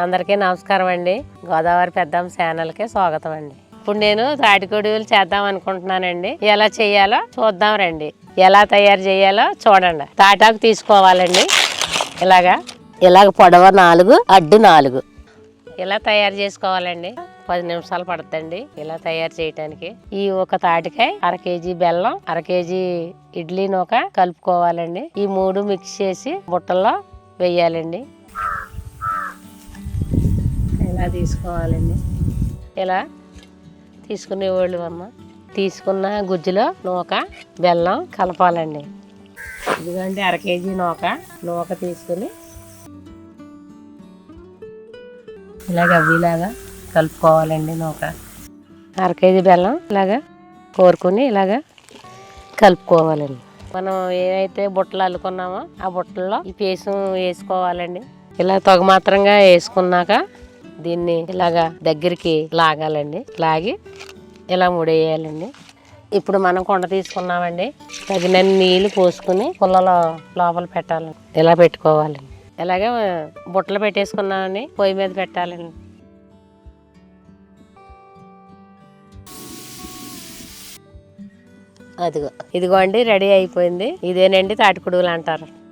అందరికీ నమస్కారం అండి. గోదావరి పెద్దమ్మ ఛానల్కి స్వాగతం అండి. ఇప్పుడు నేను తాటికొడుగులు చేద్దాం అనుకుంటున్నానండి. ఎలా చేయాలో చూద్దాం రండి. ఎలా తయారు చేయాలో చూడండి. తాటాకు తీసుకోవాలండి. ఇలాగా. ఇలాగ పొడవ నాలుగు అడ్డు నాలుగు. ఇలా తయారు చేసుకోవాలండి. పది నిమిషాలు పడుతుంది ఇలా తయారు చేయటానికి. ఈ ఒక తాటికాయ అర కేజీ బెల్లం అర కేజీ ఇడ్లీ నూక కలుపుకోవాలండి. ఈ మూడు మిక్స్ చేసి బుట్టల్లో వేయాలండి. ఇలా తీసుకోవాలండి? ఇలా తీసుకునేవాళ్ళు అమ్మ. తీసుకున్న గుజ్జులో నూక బెల్లం కలపాలండి. ఇదిగోండి అర కేజీ నూక. నూక తీసుకుని ఇలాగ అవిలాగా కలుపుకోవాలండి నూక. అర కేజీ బెల్లం ఇలాగా కోరుకుని ఇలాగా కలుపుకోవాలండి. మనం ఏవైతే బుట్టలు అల్లుకున్నామో ఆ బుట్టల్లో ఈ పేసం వేసుకోవాలండి. ఇలా తొగ మాత్రంగా వేసుకున్నాక దీన్ని ఇలాగా దగ్గరికి లాగాలండి. లాగి ఇలా ముడేయాలండి. ఇప్పుడు మనం కొండ తీసుకున్నామండి. తగినన్ని నీళ్ళు పోసుకుని పుల్లలో లోపల పెట్టాలి ఇలా పెట్టుకోవాలండి. ఇలాగే బుట్టలు పెట్టేసుకున్నామని పొయ్యి మీద పెట్టాలండి. అదిగో ఇదిగో అండి రెడీ అయిపోయింది. ఇదేనండి తాటికుడుగులు అంటారు.